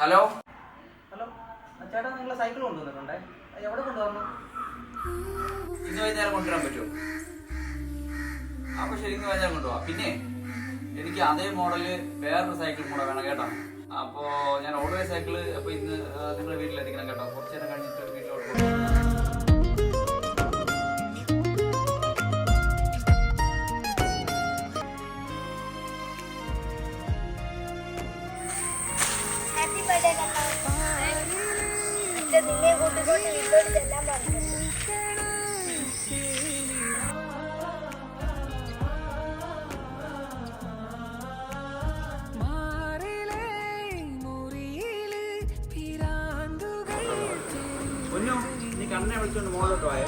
Hello? Hello ചേട്ടാ നിങ്ങൾ cycle കൊണ്ടുവന്നിട്ടുണ്ടേ എവിടെ കൊണ്ടുവന്നു? ഇന്ന് വൈകുന്നേരം കൊണ്ടുവരാൻ പറ്റുമോ? അപ്പൊ ശരി ഇന്ന് വൈകുന്നേരം കൊണ്ടുപോവാ പിന്നെ എനിക്ക് അതേ മോഡൽ വേറൊരു സൈക്കിൾ കൂടെ വേണം കേട്ടോ. അപ്പോ ഞാൻ ഓർഡർ സൈക്കിൾ സൈക്കിൾ അപ്പൊ ഇന്ന് നിങ്ങളുടെ വീട്ടിലെത്തിക്കണം കേട്ടോ. കുറച്ചു നേരം കഴിഞ്ഞിട്ട്. നിന്നെ കൂട്ടിക്കൊണ്ട് വീട്ടിലോട്ട് ചെല്ലാൻ നീ കണ്ണനെ വിളിച്ചോണ്ട് മോളോട്ട് പോയേ